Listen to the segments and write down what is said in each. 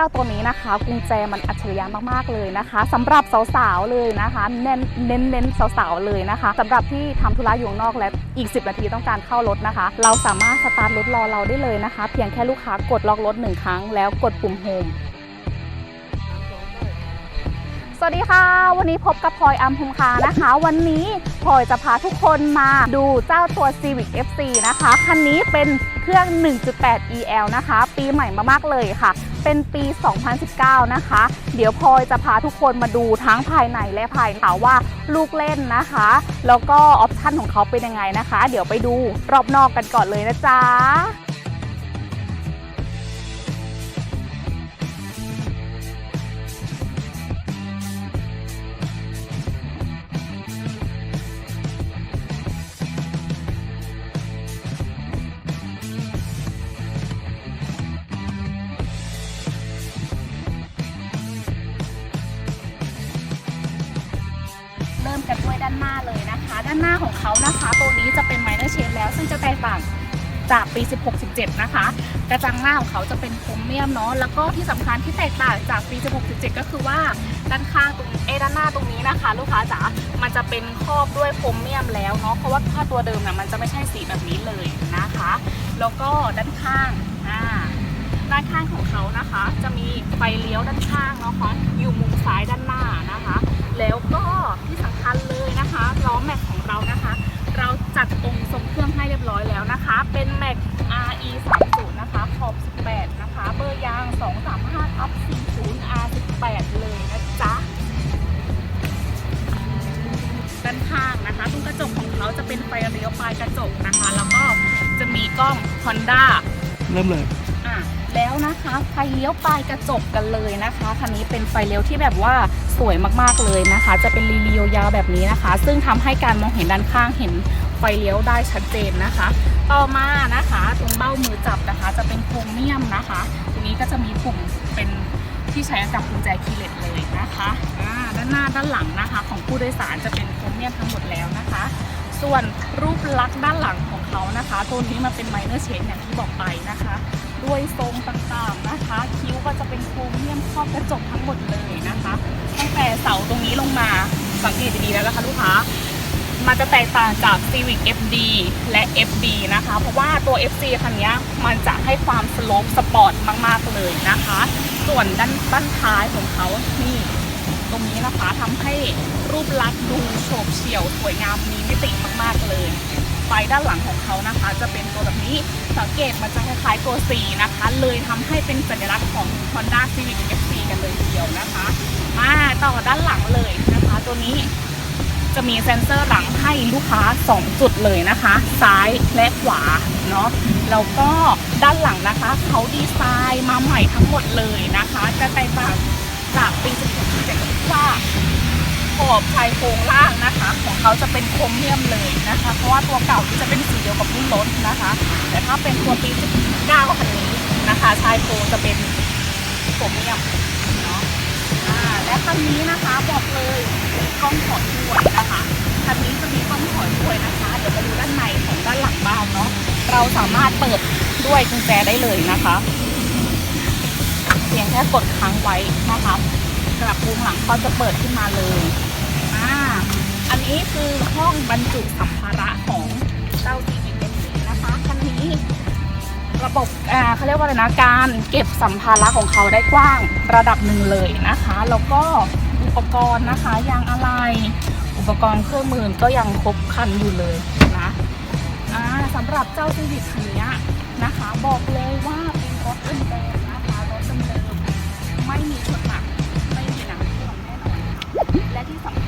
เจ้าตัวนี้นะคะ กุญแจมันอัจฉริยะมากๆเลยนะคะสำหรับสาวๆเลยนะคะ เน้นเน้นเน้นสาวๆเลยนะคะสำหรับที่ทำธุระอยู่นอกและอีก 10 นาทีต้องการเข้ารถนะคะ เราสามารถสตาร์ทรถรอเราได้เลยนะคะ เพียงแค่ลูกค้ากดล็อกรถหนึ่งครั้งแล้วกดปุ่มโฮมสวัสดีค่ะ วันนี้พบกับพลอยอัมพงคานะคะ วันนี้พลอยจะพาทุกคนมาดูเจ้าตัว Civic FC นะคะ คันนี้เป็น เครื่อง 1.8 EL นะคะ ปีใหม่มากๆเลยค่ะ เป็นปี 2019 นะคะ เดี๋ยวพลอยจะพาทุกคนมาดูทั้งภายในและภายนอกว่าลูกเล่นนะคะ แล้วก็ออปชั่นของเขาเป็นยังไงนะคะ เดี๋ยวไปดูรอบนอกกันก่อนเลยนะจ๊ะ น้าเลยนะคะ ด้านหน้าของเขานะคะตัวนี้จะเป็น minor change แล้ว ซึ่งจะแตกต่างจากปี 16-17 นะคะ กระจังหน้าของเขาจะเป็นโครเมียมเนาะ แล้วก็ที่สำคัญที่แตกต่างจากปี 16-17 ก็คือว่าด้านข้างตรงเอด้านหน้าตรงนี้นะคะ ลูกค้าจ๋า มันจะเป็นครอบด้วยโครเมียมแล้วเนาะ เพราะว่าถ้าตัวเดิมน่ะมันจะไม่ใช่สีแบบนี้เลยนะคะ แล้วก็ด้านข้างอ่าด้านข้างของเขานะคะ จะมีไฟเลี้ยวด้านข้างเนาะคะอยู่มุมซ้ายด้านหน้านะคะ แล้วก็ที่สำคัญ ลยนะคะล้อแม็กของเรานะคะ เราจัดองค์ทรงเครื่องให้เรียบร้อยแล้วนะคะ เป็นแม็ก RE 3 0นะคะ ขอบ 18 นะคะ เบอร์ยาง 235ทับ40 R 18เลยนะจ๊ะด้านข้างนะคะตรงกระจกของเขาจะเป็นไฟเลี้ยวปลายกระจกนะคะ แล้วก็จะมีกล้อง Honda เริ่มเลย อะ แล้วนะคะไฟเลี้ยวปลายกระจกกันเลยนะคะคันนี้เป็นไฟเลี้ยวที่แบบว่าสวยมากๆเลยนะคะ จะเป็นรีเลียวยาวแบบนี้นะคะ ซึ่งทำให้การมองเห็นด้านข้างเห็นไฟเลี้ยวได้ชัดเจนนะคะ ต่อมานะคะตรงเบ้ามือจับนะคะ จะเป็นโครเมียมนะคะ ตรงนี้ก็จะมีปุ่มเป็นที่ใช้จับกุญแจคีย์เลสเลยนะคะด้านหน้าด้านหลังนะคะ ของผู้โดยสารจะเป็นโครเมียมทั้งหมดแล้วนะคะ ส่วนรูปลักษณ์ด้านหลังของเขานะคะ ตัวนี้มันเป็นไมเนอร์เชนอย่างที่บอกไปนะคะ ด้วยทรงต่างๆนะคะ คิ้วก็จะเป็นโครเมียมครอบกระจกทั้งหมดเลยนะคะ ตั้งแต่เสาตรงนี้ลงมาสังเกตดีๆแล้วนะคะลูกค้ามันจะแตกต่างจาก Civic FD และ FB นะคะ เพราะว่าตัว FC คันนี้มันจะให้ความสโลปสปอร์ตมากๆเลยนะคะ ส่วนด้านด้านท้ายของเขานี่ ตรงนี้นะคะทำให้รูปลักษณ์ดูโฉบเฉี่ยวสวยงามมีมิติมากๆเลย ไฟด้านหลังของเขานะคะ จะเป็นตัวแบบนี้สังเกตมันจะคล้ายๆตัว C นะคะ เลยทำให้เป็นสัญลักษณ์ของ Honda Civic FC กันเลยทีเดียวนะคะ มาต่อด้านหลังเลยนะคะ ตัวนี้จะมีเซ็นเซอร์หลังให้ลูกค้า 2 จุดเลยนะคะ ซ้ายและขวาเนาะแล้วก็ด้านหลังนะคะ เขาดีไซน์มาใหม่ทั้งหมดเลยนะคะ จะแตกต่างจากปี 16-17ก็คือว่า ขอบชายโครงล่างนะคะ ของเขาจะเป็นโครเมียมเลยนะคะ เพราะว่าตัวเก่าที่จะเป็นสีเดียวกับรุ่นรถนะคะ แต่ถ้าเป็นตัวปี19คันนี้นะคะ ชายโครงจะเป็นโครเมียมเนาะอ่าและคันนี้นะคะบอกเลยมีกล้องถอยด้วยนะคะคันนี้จะมีกล้องถอยด้วยนะคะ เดี๋ยวมาดูด้านในของด้านหลังบ้านเนาะเราสามารถเปิดด้วยกุญแจได้เลยนะคะเพียงแค่กดค้างไว้นะคะกระปุกหลังก็จะเปิดขึ้นมาเลย อ่าอันนี้คือห้องบรรจุสัมภาระของเจ้า c ี f นะคะคันนี้ ระบบอ่าเขาเรียกว่าอะไรนะการเก็บสัมภาระของเขาได้กว้างระดับหนึ่งเลยนะคะ แล้วก็อุปกรณ์นะคะยางอะไร อุปกรณ์เครื่องมือก็ยังครบครันอยู่เลยนะอ่าสำหรับเจ้าซีวิคคันนี้นะคะ บอกเลยว่าเป็นรถเดิมนะคะรถเดิมไม่มีชนหนักไม่มีหนังท่วมแน่นอนและที่สำคัญ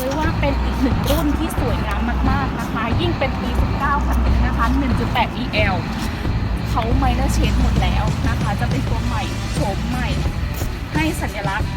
เลยว่าเป็นอีกหนึ่งรุ่นที่สวยงามมากๆนะคะ ยิ่งเป็นปี 19คันนี้นะคะ 1.8 EL เขาไมเนอร์เชนหมดแล้วนะคะ จะเป็นตัวใหม่โฉมใหม่ ให้สัญลักษณ์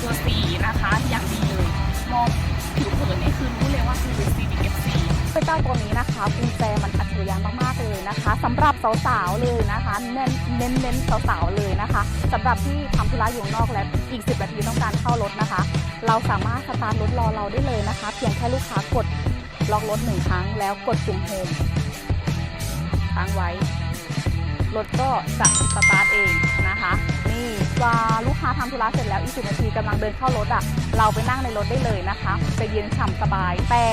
ตัวสีนะคะ อย่างดีเลยมองผิวเผินนี่คือรู้เลยว่าคือสีดิ เจ้าตัวนี้นะคะกุญแจมันอัจฉริยะมากๆเลยนะคะสำหรับสาวๆเลยนะคะ เน้นเน้นเน้นสาวๆเลยนะคะสำหรับที่ทำธุระอยู่นอกและอีก 10 นาทีต้องการเข้ารถนะคะ เราสามารถสตาร์ทรถรอเราได้เลยนะคะ เพียงแค่ลูกค้ากดล็อกรถหนึ่งครั้งแล้วกดปุ่มโฮมค้างไว้ รถก็จะสตาร์ทเองนะคะ นี่ว่าลูกค้าทำธุระเสร็จแล้วอีกสินาทีกำลังเดินเข้ารถอะ่ะ เราไปนั่งในรถได้เลยนะคะจะเย็นฉ่ำสบาย แต่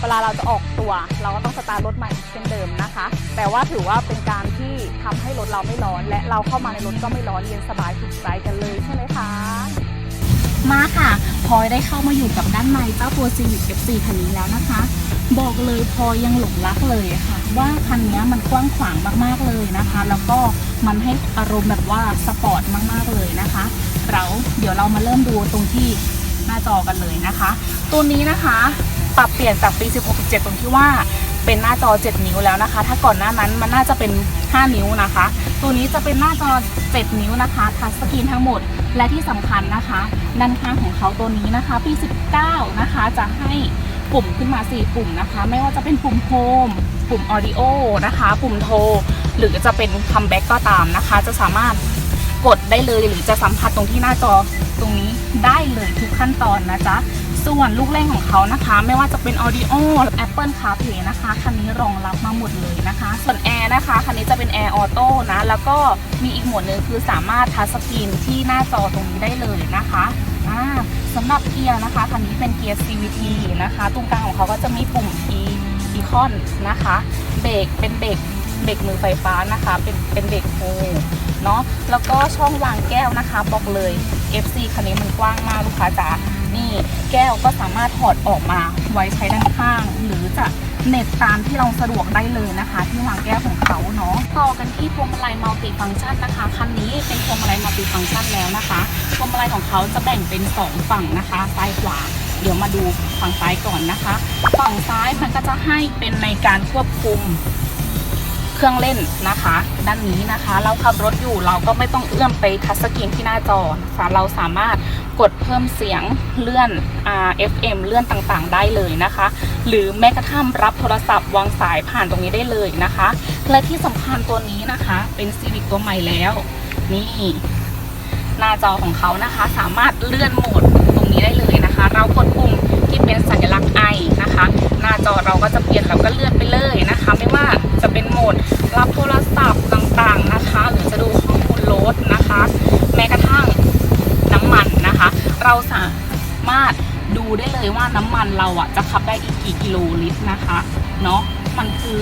เวลาเราจะออกตัวเราก็ต้องสตาร์ทรถใหม่เช่นเดิมนะคะ แต่ว่าถือว่าเป็นการที่ทำให้รถเราไม่ร้อน และเราเข้ามาในรถก็ไม่ร้อนเย็นสบายถูกใจกันเลยใช่ไหมคะมาค่ะพลอยได้เข้ามาอยู่กับด้านในเจ้าตัว Civic F4 คันนี้แล้วนะคะ บอกเลยพอยยังหลงรักเลยค่ะ ว่าคันนี้มันกว้างขวางมากๆเลยนะคะ แล้วก็มันให้อารมณ์แบบว่าสปอร์ตมากๆเลยนะคะเราเดี๋ยวเรามาเริ่มดูตรงที่หน้าจอกันเลยนะคะ ตัวนี้นะคะปรับเปลี่ยนจากปี 16 17 ตรงที่ว่าเป็นหน้าจอ 7 นิ้วแล้วนะคะ ถ้าก่อนหน้านั้นมันน่าจะเป็น 5 นิ้วนะคะ ตัวนี้จะเป็นหน้าจอ 7 นิ้วนะคะทัชสกรีนทั้งหมด และที่สำคัญนะคะ ด้านข้างของเขาตัวนี้นะคะ ปี 19 นะคะจะให้ ปุ่มขึ้นมา 4 ปุ่มนะคะ ไม่ว่าจะเป็นปุ่มโฮมปุ่มออดิโอนะคะ ปุ่มโทร หรือจะเป็นคัมแบ็กก็ตามนะคะ จะสามารถกดได้เลยหรือจะสัมผัสตรงที่หน้าจอตรงนี้ได้เลยทุกขั้นตอนนะจ๊ะส่วนลูกเล่นของเขานะคะ ไม่ว่าจะเป็น Audio Apple CarPlay นะคะ คันนี้รองรับมาหมดเลยนะคะ ส่วนแอร์นะคะ คันนี้จะเป็นแอร์ออโต้นะ แล้วก็มีอีกหมวดหนึงคือสามารถทัชสกรีนที่หน้าจอตรงนี้ได้เลยนะคะ อ่าสำหรับเกียร์นะคะคันนี้เป็นเกียร์ CVT นะคะ ตรงกลางของเขาก็จะมีปุ่ม E อีคอนนะคะ เบรกเป็นเบรกเบรกมือไฟฟ้านะคะ เป็นเป็นเบรกโฮเนาะแล้วก็ช่องวางแก้วนะคะบอกเลย FC คันนี้มันกว้างมากลูกค้าจ๋านี่แก้วก็สามารถถอดออกมาไว้ใช้ด้านข้าง หรือจะเน็บตามที่เราสะดวกได้เลยนะคะ ที่วางแก้วของเขาเนาะต่อกันที่พวงมาลัยมัลติฟังก์ชันนะคะคันนี้เป็นพวงมาลัยมัลติฟังก์ชันแล้วนะคะพวงมาลัยของเขาจะแบ่งเป็นสองฝั่งนะคะซ้ายขวาเดี๋ยวมาดูฝั่งซ้ายก่อนนะคะ ฝั่งซ้ายมันก็จะให้เป็นในการควบคุม เครื่องเล่นนะคะ ด้านนี้นะคะ เราขับรถอยู่เราก็ไม่ต้องเอื้อมไปทัชสกรีนที่หน้าจอนะคะเราสามารถกดเพิ่มเสียงเลื่อน R FM เลื่อนต่างๆ ได้เลยนะคะ หรือแม้กระทั่งรับโทรศัพท์วางสายผ่านตรงนี้ได้เลยนะคะ และที่สำคัญตัวนี้นะคะเป็น Civic ตัวใหม่แล้ว นี่ หน้าจอของเขานะคะ สามารถเลื่อนโหมดตรงนี้ได้เลยนะคะ เรากดปุ่ม ที่เป็นสัญลักษณ์ I นะคะ หน้าจอเราก็จะเปลี่ยนแล้วก็เลื่อนไปเลยนะคะ ไม่ว่าจะเป็นโหมดรับโทรศัพท์ต่างๆนะคะ หรือจะดูข้อมูลรถนะคะ แม้กระทั่งน้ำมันนะคะ เราสามารถดูได้เลยว่าน้ำมันเราอะจะขับได้อีกกี่กิโลลิตรนะคะเนาะมันคือ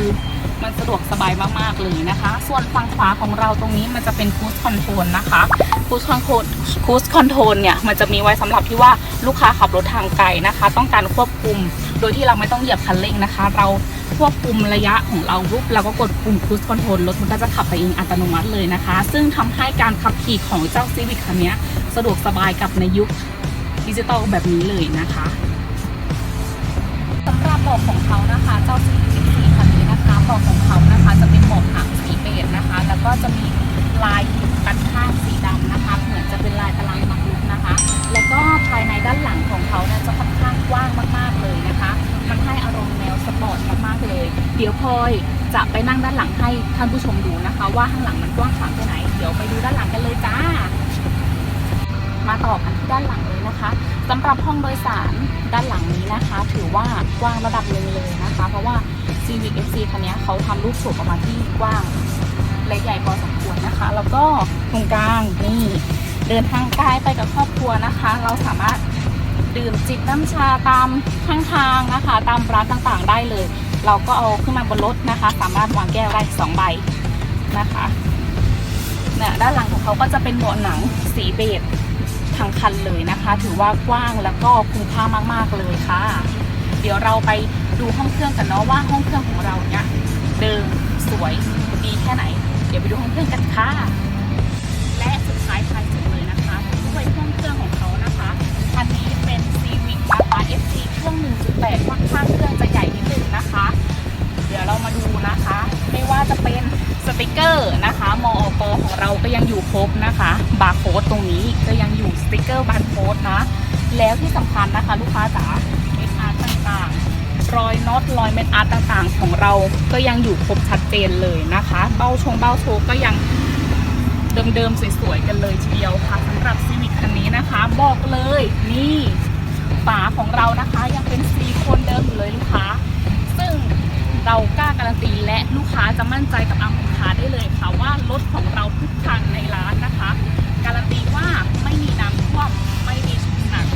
มันสะดวกสบายมากๆเลยนะคะ ส่วนฝั่งขวาของเราตรงนี้มันจะเป็น cruise control นะคะ cruise control cruise control เนี่ยมันจะมีไว้สำหรับที่ว่าลูกค้าขับรถทางไกลนะคะ ต้องการควบคุม โดยที่เราไม่ต้องเหยียบคันเร่งนะคะ เราควบคุมระยะของเราปุ๊บเราก็กดปุ่ม cruise control รถมันก็จะขับไปเองอัตโนมัติเลยนะคะ ซึ่งทำให้การขับขี่ของเจ้า Civic คันนี้สะดวกสบายกับในยุคดิจิตอลแบบนี้เลยนะคะสำหรับเบอกของเขานะคะ เจ้า Civic 4คัน อกของเขานะคะ จะเป็นเบอกหางสีเบจนะคะ แล้วก็จะมีลายกันข้างสีดำนะคะ เหมือนจะเป็นลายตารางมักลุกนะคะ แล้วก็ภายในด้านหลังของเขาเนี่ยจะค่อนข้างกว้างมากๆเลยนะคะมันให้อารมณ์แนวสปอร์ตมากๆเลย เดี๋ยวพลอยจะไปนั่งด้านหลังให้ท่านผู้ชมดูนะคะ ว่าข้างหลังมันกว้างขวางแค่ไหน เดี๋ยวไปดูด้านหลังกันเลยจ้า มาต่อกันที่ด้านหลังเลยนะคะสำหรับห้องโดยสารด้านหลังนี้นะคะ ถือว่ากว้างระดับหนึ่งเลยนะคะ เพราะว่า Civic FC คันนี้เขาทำรูปสูบออกมาที่กว้างและใหญ่พอสมควรนะคะ แล้วก็ตรงกลางนี่เดินทางไกลไปกับครอบครัวนะคะ เราสามารถดื่มจิบน้ำชาตามข้างทางนะคะ ตามร้านต่างๆได้เลย เราก็เอาขึ้นมาบนรถนะคะ สามารถวางแก้วได้สองใบนะคะเนี่ยด้านหลังของเขาก็จะเป็นเบาะหนังสีเบจทั้งคันเลยนะคะ ถือว่ากว้างแล้วก็คุ้มค่ามากๆเลยค่ะ เดี๋ยวเราไปดูห้องเครื่องกันเนาะว่าห้องเครื่องของเราเนี่ยเดิมสวยดีแค่ไหน เดี๋ยวไปดูห้องเครื่องกันค่ะและสุดท้ายท้ายสุดเลยนะคะด้วยห้องเครื่องของเขานะคะคันนี้เป็น Civic นะคะ FC เครื่อง 1.8ค่อนข้างเครื่องจะใหญ่นิดนึงนะคะ เดี๋ยวเรามาดูนะคะ ไม่ว่าจะเป็นสติกเกอร์นะคะมอปของเราก็ยังอยู่ครบนะคะบาร์โค้ดตรงนี้ก็ยังอยู่สติกเกอร์บาร์โค้ดนะแล้วที่สำคัญนะคะ ลูกค้าจ๋า ต่างๆ รอยน็อตรอยเม็ดอาร์ตต่างๆ ของเราก็ยังอยู่ครบชัดเจนเลยนะคะ เบ้าชงเบ้าโชก็ยังเดิมๆสวยๆกันเลยทีเดียวค่ะสำหรับซีวิคคันนี้นะคะ บอกเลยนี่ฝาของเรานะคะยังเป็นซิลิโคนเดิมอยู่เลยลูกค้า ซึ่งเรากล้าการันตีและลูกค้าจะมั่นใจกับอัมพคาได้เลยค่ะว่ารถของเราทุกคันในร้านนะคะ การันตีว่าไม่มีน้ำท่วมไม่มีฉุกหนัก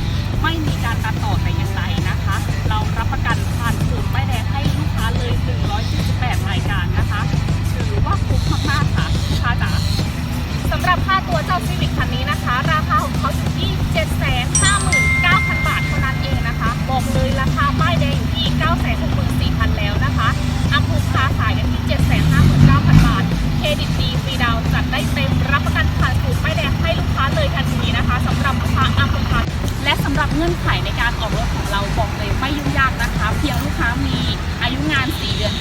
ไม่มีการตัดต่อแต่ เรารับประกันผ่านศูนย์ป้ายแดงให้ลูกค้าเลย178รายการนะคะถือว่าคุ้มมากๆค่ะลูกค้าจ๋าสำหรับค่าตัวเจ้าซีวิ c คันนี้นะคะ ราคาของเขาอยู่ที่ 759,000 บาทเท่านั้นเองนะคะ บอกเลยราคาป้ายแดงอยู่ที่ 964,000 แล้วนะคะอัมพูคาขายกันที่ 759,000 บาท เครดิตดีฟรีดาวน์จัดได้เต็มรับประกันผ่านสูตรป้ายแดงให้ลูกค้าเลยทันทีนะคะสำหรับลูกค้าอัมพูคาและสำหรับเงื่อนไขในการออกรถ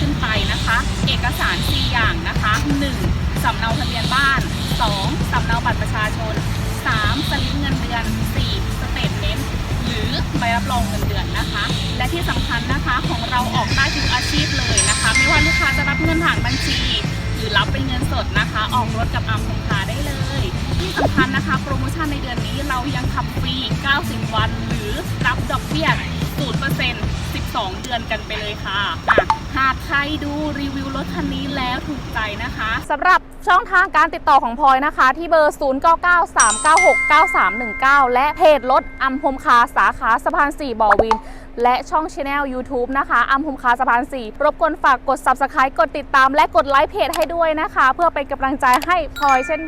ขึ้นไปนะคะ เอกสาร 4 อย่างนะคะ 1. สำเนาทะเบียนบ้าน 2. สำเนาบัตรประชาชน 3. สลิปเงินเดือน 4. สเตทเมนต์หรือใบรับรองเงินเดือนนะคะ และที่สำคัญนะคะของเราออกได้ทุกอาชีพเลยนะคะ ไม่ว่าลูกค้าจะรับเงินผ่านบัญชี หรือรับเป็นเงินสดนะคะ ออกรถกับอัมพงคาได้เลย ที่สำคัญนะคะ โปรโมชั่นในเดือนนี้เรายังขับฟรี 90 วัน หรือรับดอกเบี้ย 0% 12 เดือนกันไปเลยค่ะอะ หากใครดูรีวิวรถคันนี้แล้วถูกใจนะคะ สำหรับช่องทางการติดต่อของพลอยนะคะ ที่เบอร์ 0993969319 และเพจรถอัมพมคาสาขาสะพาน 4บอวิน และช่องช anel YouTube นะคะอัมพมคาสะพาน 4 รบกวนฝากกด Subscribe กดติดตาม และกดไลค์เพจให้ด้วยนะคะ เพื่อเป็นกำลังใจให้พลอยเช่น